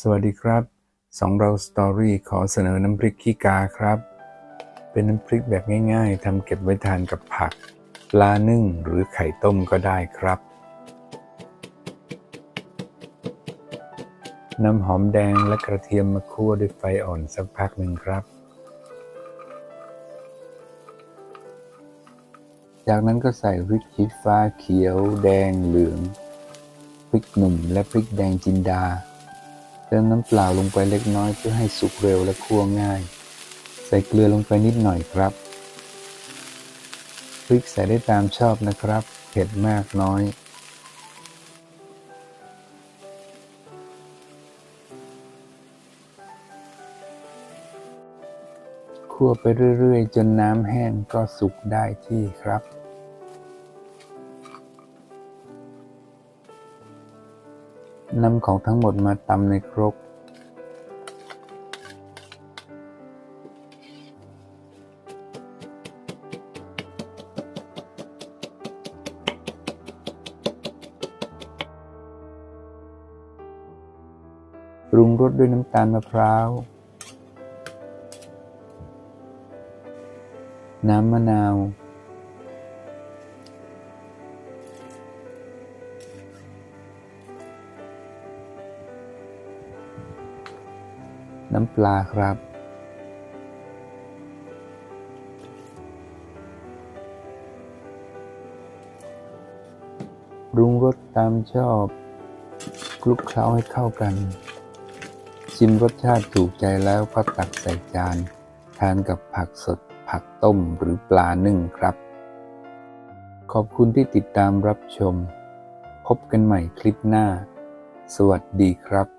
สวัสดีครับสองเราสตอรี่ขอเสนอน้ำพริกขี้กาครับ เป็นน้ำพริกแบบง่ายๆทำเก็บไว้ทานกับผัก ปลานึ่งหรือไข่ต้มก็ได้ครับนำหอมแดงและกระเทียมมาคั่วด้วยไฟอ่อนสักพักหนึ่งครับ จากนั้นก็ใส่พริกชี้ฟ้าเขียว แดงเหลืองพริกหนุ่มและพริกแดงจินดา เติมน้ำเปล่าลงไปเล็กน้อยเพื่อให้สุกเร็วและคั่วง่าย ใส่เกลือลงไปนิดหน่อยครับ พริกใส่ได้ตามชอบนะครับ เผ็ดมากน้อยคั่วไปเรื่อยๆ จนน้ำแห้งก็สุกได้ที่ครับ นำของทั้งหมดมาตำในครก ปรุงรสด้วยน้ำตาลมะพร้าว น้ำมะนาว น้ำปลาครับ ปรุงรสตามชอบคลุกเคล้าให้เข้ากัน ชิมรสชาติถูกใจแล้วก็ตักใส่จาน ทานกับผักสดผักต้มหรือปลานึ่งครับ ขอบคุณที่ติดตามรับชม พบกันใหม่คลิปหน้า สวัสดีครับ